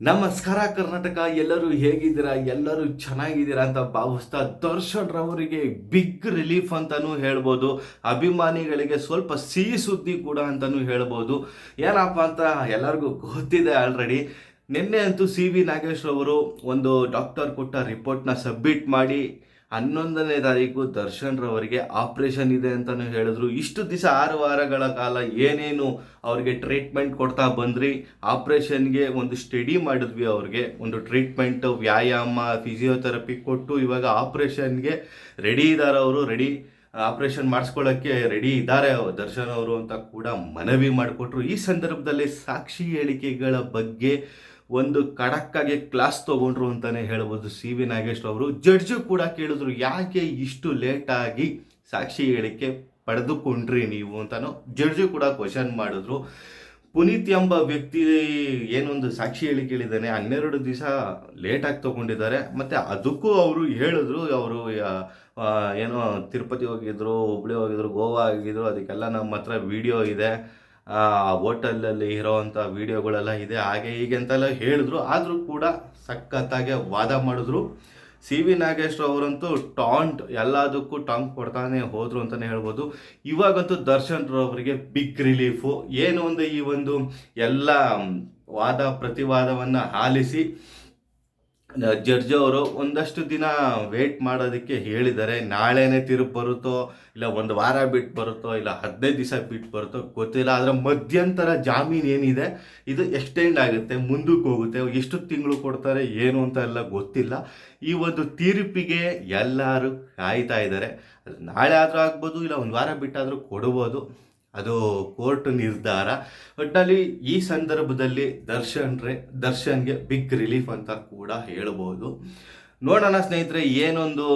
ನಮಸ್ಕಾರ ಕರ್ನಾಟಕ, ಎಲ್ಲರೂ ಹೇಗಿದ್ದೀರಾ? ಎಲ್ಲರೂ ಚೆನ್ನಾಗಿದ್ದೀರಾ ಅಂತ ಭಾವಿಸ್ತಾ ದರ್ಶನ್ ರವರಿಗೆ ಬಿಗ್ ರಿಲೀಫ್ ಅಂತಲೂ ಹೇಳ್ಬೋದು. ಅಭಿಮಾನಿಗಳಿಗೆ ಸ್ವಲ್ಪ ಸಿಹಿ ಸುದ್ದಿ ಕೂಡ ಅಂತಲೂ ಹೇಳ್ಬೋದು. ಏನಪ್ಪ ಅಂತ ಎಲ್ಲರಿಗೂ ಗೊತ್ತಿದೆ ಆಲ್ರೆಡಿ ನಿನ್ನೆ ಅಂತೂ ಸಿ ವಿ ನಾಗೇಶ್ ರವರು ಒಂದು ಡಾಕ್ಟರ್ ಕೊಟ್ಟ ರಿಪೋರ್ಟ್ನ ಸಬ್ಮಿಟ್ ಮಾಡಿ ಹನ್ನೊಂದನೇ ತಾರೀಕು ದರ್ಶನ್ ರವರಿಗೆ ಆಪರೇಷನ್ ಇದೆ ಅಂತಲೂ ಹೇಳಿದ್ರು. ಇಷ್ಟು ದಿವಸ ಆರು ವಾರಗಳ ಕಾಲ ಏನೇನು ಅವ್ರಿಗೆ ಟ್ರೀಟ್ಮೆಂಟ್ ಕೊಡ್ತಾ ಬಂದ್ರಿ? ಆಪ್ರೇಷನ್ಗೆ ಒಂದು ಸ್ಟಡಿ ಮಾಡಿದ್ವಿ ಅವ್ರಿಗೆ. ಒಂದು ಟ್ರೀಟ್ಮೆಂಟ್, ವ್ಯಾಯಾಮ, ಫಿಸಿಯೋಥೆರಪಿ ಕೊಟ್ಟು ಇವಾಗ ಆಪ್ರೇಷನ್ಗೆ ರೆಡಿ ಇದ್ದಾರೆ ಅವರು, ರೆಡಿ ಆಪರೇಷನ್ ಮಾಡಿಸ್ಕೊಳ್ಳೋಕ್ಕೆ ರೆಡಿ ಇದ್ದಾರೆ. ದರ್ಶನ್ ಅವರು ಅಂತ ಕೂಡ ಮನವಿ ಮಾಡಿಕೊಟ್ರು. ಈ ಸಂದರ್ಭದಲ್ಲಿ ಸಾಕ್ಷಿ ಹೇಳಿಕೆಗಳ ಬಗ್ಗೆ ಒಂದು ಕಡಕ್ಕಾಗಿ ಕ್ಲಾಸ್ ತಗೊಂಡ್ರು ಅಂತಲೇ ಹೇಳ್ಬೋದು ಸಿ ವಿ ನಾಗೇಶ್ ಅವರು. ಜಡ್ಜು ಕೂಡ ಕೇಳಿದ್ರು, ಯಾಕೆ ಇಷ್ಟು ಲೇಟಾಗಿ ಸಾಕ್ಷಿ ಹೇಳಿಕೆ ಪಡೆದುಕೊಂಡ್ರಿ ನೀವು? ಅಂತಲೂ ಜಡ್ಜು ಕೂಡ ಕ್ವಶನ್ ಮಾಡಿದ್ರು. ಪುನೀತ್ ಎಂಬ ವ್ಯಕ್ತಿ ಏನೊಂದು ಸಾಕ್ಷಿ ಹೇಳಿಕೆ ಕೇಳಿದ್ದಾನೆ, ಹನ್ನೆರಡು ದಿವಸ ಲೇಟಾಗಿ ತಗೊಂಡಿದ್ದಾರೆ. ಮತ್ತು ಅದಕ್ಕೂ ಅವರು ಹೇಳಿದ್ರು, ಅವರು ಏನೋ ತಿರುಪತಿ ಹೋಗಿದ್ರು, ಹುಬ್ಳಿ ಹೋಗಿದ್ರು, ಗೋವಾ ಆಗಿದ್ರು ಅದಕ್ಕೆಲ್ಲ ನಮ್ಮ ಹತ್ರ ವಿಡಿಯೋ ಇದೆ. ಆ ಹೋಟೆಲಲ್ಲಿ ಇರೋವಂಥ ವಿಡಿಯೋಗಳೆಲ್ಲ ಇದೆ. ಹಾಗೆ ಹೀಗೆ ಅಂತೆಲ್ಲ ಹೇಳಿದ್ರು. ಆದರೂ ಕೂಡ ಸಖತ್ತಾಗೆ ವಾದ ಮಾಡಿದ್ರು. ಸಿ ವಿ ನಾಗೇಶ್ ಅವರಂತೂ ಟಾಂಟ್ ಎಲ್ಲದಕ್ಕೂ ಟಾಂಗ್ ಕೊಡ್ತಾನೆ ಹೋದ್ರು ಅಂತಲೇ ಹೇಳ್ಬೋದು. ಇವಾಗಂತೂ ದರ್ಶನ್ ಅವರಿಗೆ ಬಿಗ್ ರಿಲೀಫು. ಏನು ಒಂದು ಈ ಒಂದು ಎಲ್ಲ ವಾದ ಪ್ರತಿವಾದವನ್ನು ಆಲಿಸಿ ಜಡ್ಜ್ ಅವರು ಒಂದಷ್ಟು ದಿನ ವೇಟ್ ಮಾಡೋದಕ್ಕೆ ಹೇಳಿದ್ದಾರೆ ನಾಳೆನೇ ತಿರುಗಿ ಬರುತ್ತೋ, ಇಲ್ಲ ಒಂದು ವಾರ ಬಿಟ್ಟು ಬರುತ್ತೋ, ಇಲ್ಲ ಹದಿನೈದು ದಿವಸ ಬಿಟ್ಟು ಬರುತ್ತೋ ಗೊತ್ತಿಲ್ಲ. ಆದರೆ ಮಧ್ಯಂತರ ಜಾಮೀನು ಏನಿದೆ, ಇದು ಎಕ್ಸ್ಟೆಂಡ್ ಆಗುತ್ತೆ, ಮುಂದಕ್ಕೆ ಹೋಗುತ್ತೆ. ಎಷ್ಟು ತಿಂಗಳು ಕೊಡ್ತಾರೆ, ಏನು ಅಂತ ಎಲ್ಲ ಗೊತ್ತಿಲ್ಲ. ಈ ಒಂದು ತೀರ್ಪಿಗೆ ಎಲ್ಲರೂ ಕಾಯ್ತಾ ಇದ್ದಾರೆ. ನಾಳೆ ಆದರೂ ಆಗ್ಬೋದು, ಇಲ್ಲ ಒಂದು ವಾರ ಬಿಟ್ಟಾದರೂ ಕೊಡ್ಬೋದು. ಅದು ಕೋರ್ಟ್ ನಿರ್ಧಾರ. ಒಟ್ಟಿನಲ್ಲಿ ಈ ಸಂದರ್ಭದಲ್ಲಿ ದರ್ಶನ್ ರೇ ದರ್ಶನ್ಗೆ ಬಿಗ್ ರಿಲೀಫ್ ಅಂತ ಕೂಡ ಹೇಳ್ಬೋದು. ನೋಡೋಣ ಸ್ನೇಹಿತರೆ, ಏನೊಂದು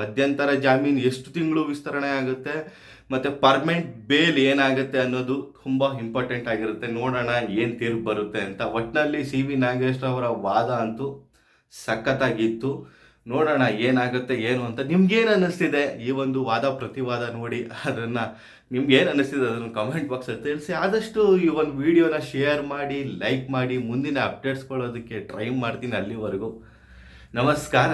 ಮಧ್ಯಂತರ ಜಾಮೀನು ಎಷ್ಟು ತಿಂಗಳು ವಿಸ್ತರಣೆ ಆಗುತ್ತೆ, ಮತ್ತು ಪರ್ಮನೆಂಟ್ ಬೇಲ್ ಏನಾಗುತ್ತೆ ಅನ್ನೋದು ತುಂಬ ಇಂಪಾರ್ಟೆಂಟ್ ಆಗಿರುತ್ತೆ. ನೋಡೋಣ ಏನು ತೀರ್ಪು ಬರುತ್ತೆ ಅಂತ. ಒಟ್ಟಿನಲ್ಲಿ ಸಿ ವಿ ನಾಗೇಶ್ ಅವರ ವಾದ ಅಂತೂ ಸಖತ್ತಾಗಿತ್ತು. ನೋಡೋಣ ಏನಾಗುತ್ತೆ, ಏನು ಅಂತ ನಿಮ್ಗೇನು ಅನ್ನಿಸ್ತಿದೆ? ಈ ಒಂದು ವಾದ ಪ್ರತಿವಾದ ನೋಡಿ ಅದನ್ನು ನಿಮ್ಗೇನು ಅನ್ನಿಸ್ತಿದೆ ಅದನ್ನು ಕಮೆಂಟ್ ಬಾಕ್ಸಲ್ಲಿ ತಿಳಿಸಿ. ಆದಷ್ಟು ಈ ಒಂದು ವಿಡಿಯೋನ ಶೇರ್ ಮಾಡಿ ಲೈಕ್ ಮಾಡಿ, ಮುಂದಿನ ಅಪ್ಡೇಟ್ಸ್ಕೊಳ್ಳೋದಕ್ಕೆ ಟ್ರೈ ಮಾಡ್ತೀನಿ ಅಲ್ಲಿವರೆಗೂ. ನಮಸ್ಕಾರ.